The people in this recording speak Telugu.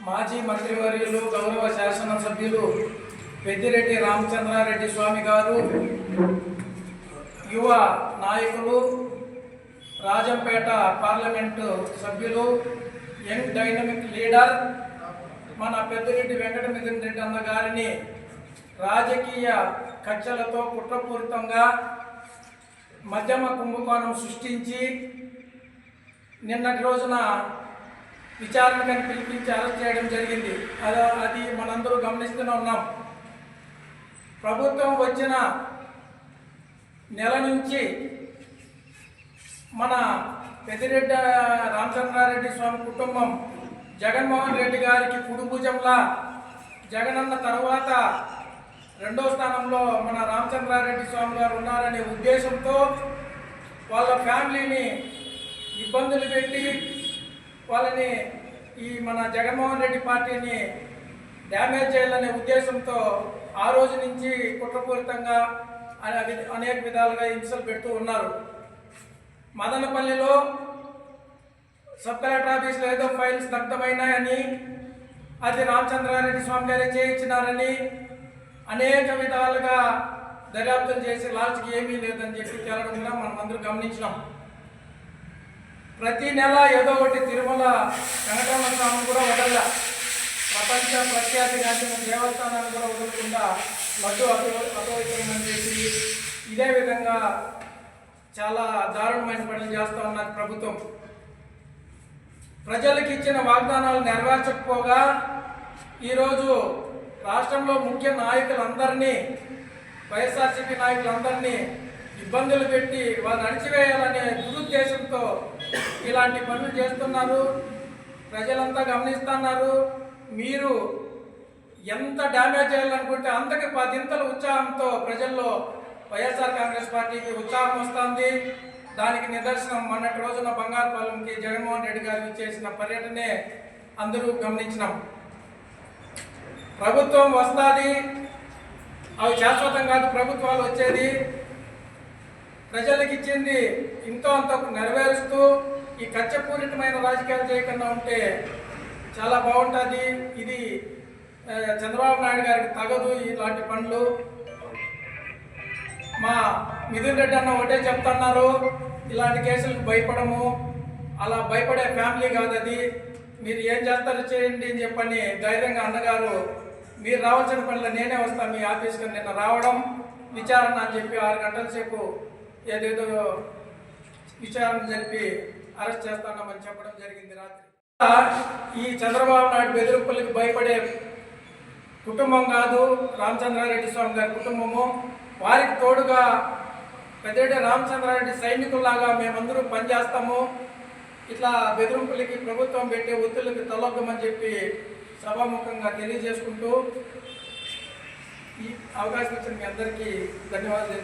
మాజీ మంత్రివర్యులు గౌరవ శాసనసభ్యులు పెద్దిరెడ్డి రామచంద్రారెడ్డి స్వామి గారు యువ నాయకులు రాజంపేట పార్లమెంటు సభ్యులు యంగ్ డైనమిక్ లీడర్ మన పెద్దిరెడ్డి వెంకట మిథున్ రెడ్డి అన్న గారిని రాజకీయ కక్షలతో కుట్రపూరితంగా మధ్యమ కుంభకోణం సృష్టించి నిన్నటి రోజున విచారణకని పిలిపించి అరెస్ట్ చేయడం జరిగింది. అది అది మనందరూ గమనిస్తూనే ఉన్నాం. ప్రభుత్వం వచ్చిన నెల నుంచి మన పెద్దిరెడ్డి రామచంద్రారెడ్డి స్వామి కుటుంబం జగన్మోహన్ రెడ్డి గారికి కుడుభుజంలా జగనన్న తర్వాత రెండో స్థానంలో మన రామచంద్రారెడ్డి స్వామి గారు ఉన్నారనే ఉద్దేశంతో వాళ్ళ ఫ్యామిలీని ఇబ్బందులు పెట్టి వాళ్ళని ఈ మన జగన్మోహన్ రెడ్డి పార్టీని డ్యామేజ్ చేయాలనే ఉద్దేశంతో ఆ రోజు నుంచి కుట్రపూరితంగా అనేక విధాలుగా హింసలు పెడుతూ ఉన్నారు. మదనపల్లిలో సబ్ కలెక్టర్ ఆఫీస్లో ఏదో ఫైల్స్ దగ్ధమైనాయని అది రామచంద్రారెడ్డి స్వామి గారే చేయించినారని అనేక విధాలుగా దర్యాప్తులు చేసి లాస్ట్కి ఏమీ లేదని చెప్పి తేలడం కూడా మనం అందరూ గమనించినాం. ప్రతి నెల ఏదో ఒకటి తిరుమల వెంకటరమణ స్వామి కూడా వదల ప్రపంచ ప్రఖ్యాతిగాంచిన దేవస్థానాన్ని కూడా వదలకుండా లడ్డు అటు అటోయితమని చెప్పి ఇదే విధంగా చాలా దారుణమైన పనులు చేస్తూ ఉన్నది ప్రభుత్వం. ప్రజలకు ఇచ్చిన వాగ్దానాలు నెరవేర్చకపోగా ఈరోజు రాష్ట్రంలో ముఖ్య నాయకులందరినీ వైఎస్ఆర్సీపీ నాయకులందరినీ ఇబ్బందులు పెట్టి వాళ్ళు అణిచివేయాలనే దురుద్దేశంతో ఇలాంటి పనులు చేస్తున్నారు. ప్రజలంతా గమనిస్తున్నారు. మీరు ఎంత డ్యామేజ్ చేయాలనుకుంటే అంతకి పదింతల ఉత్సాహంతో ప్రజల్లో వైఎస్ఆర్ కాంగ్రెస్ పార్టీకి ఉత్సాహం వస్తుంది. దానికి నిదర్శనం మొన్నటి రోజున బంగారుపాలెంకి జగన్మోహన్ రెడ్డి గారు చేసిన పర్యటనే అందరూ గమనించినాం. ప్రభుత్వం వస్తుంది. అవి శాశ్వతం కాదు ప్రభుత్వాలు వచ్చేది. ప్రజలకు ఇచ్చింది ఇంతో అంత నెరవేరుస్తూ ఈ కచ్చపూరితమైన రాజకీయాలు చేయకుండా ఉంటే చాలా బాగుంటుంది. ఇది చంద్రబాబు నాయుడు గారికి తగదు ఇలాంటి పనులు. మా మిథున్ రెడ్డి అన్న ఒకటే చెప్తున్నారు ఇలాంటి కేసులకు భయపడము. అలా భయపడే ఫ్యామిలీ కాదు అది మీరు ఏం చేస్తారో చేయండి అని చెప్పని ధైర్యంగా అన్నగారు మీరు రావాల్సిన పనులు నేనే వస్తాను మీ ఆఫీస్కి నిన్న రావడం విచారణ అని చెప్పి ఆరు గంటల సేపు ఏదేదో విచారణ జరిపి అరెస్ట్ చేస్తామని చెప్పడం జరిగింది రాత్రి. ఈ చంద్రబాబు నాయుడు బెదిరింపులకు భయపడే కుటుంబం కాదు రామచంద్రారెడ్డి స్వామి గారి కుటుంబము. వారికి తోడుగా పెద్దరెడ్డి రామచంద్రారెడ్డి సైనికుల్లాగా మేమందరూ పనిచేస్తాము. ఇట్లా బెదిరింపులకి ప్రభుత్వం పెట్టే ఒత్తిళ్ళకి తలొగ్గమని చెప్పి సభాముఖంగా తెలియజేసుకుంటూ ఈ అవకాశం ఇచ్చిన మీ అందరికీ ధన్యవాదాలు.